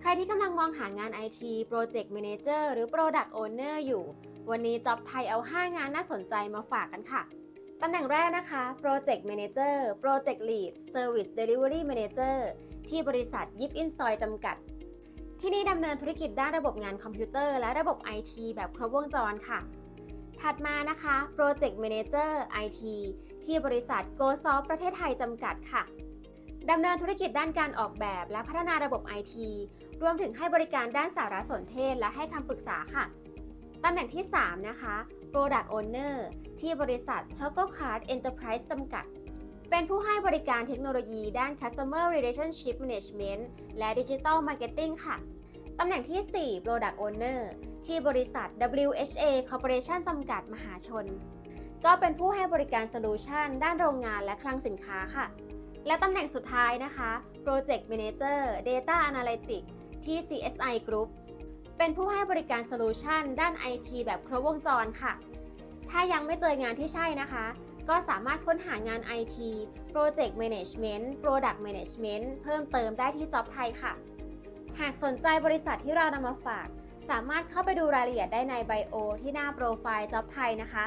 ใครที่กำลังมองหางาน IT Project Manager หรือ Product Owner อยู่ วันนี้จ็อบไทยเอา 5 งานน่าสนใจมาฝากกันค่ะ ตำแหน่งแรกนะคะ Project Manager Project Lead Service Delivery Manager ที่บริษัทยิปอินซอยจำกัด ที่นี่ดำเนินธุรกิจด้านระบบงานคอมพิวเตอร์และระบบ IT แบบครบวงจรค่ะ ถัดมานะคะ Project Manager IT ที่บริษัท GoSoft ประเทศไทยจำกัดค่ะ ดำเนินธุรกิจด้านการออกแบบและพัฒนาระบบ IT รวมถึงให้บริการด้านสารสนเทศและให้คำปรึกษาค่ะ ตำแหน่งที่ 3 นะคะ Product Owner ที่บริษัท Choco Card Enterprise จำกัด เป็นผู้ให้บริการเทคโนโลยีด้าน Customer Relationship Management และ Digital Marketing ค่ะ ตำแหน่งที่ 4 Product Owner ที่บริษัท WHA Corporation จำกัดมหาชน ก็เป็นผู้ให้บริการโซลูชันด้านโรงงานและคลังสินค้าค่ะ และตำแหน่งสุดท้ายนะคะ Project Manager Data Analytics ที่ CSI Group เป็นผู้ให้บริการโซลูชันด้าน IT แบบครบวงจรค่ะ ถ้ายังไม่เจองานที่ใช่นะคะ ก็สามารถค้นหางาน IT Project Management Product Management เพิ่มเติมได้ที่ Job ไทยค่ะ หากสนใจบริษัทที่เรานำมาฝาก สามารถเข้าไปดูรายละเอียดได้ในไบโอที่หน้าโปรไฟล์ Job ไทยนะคะ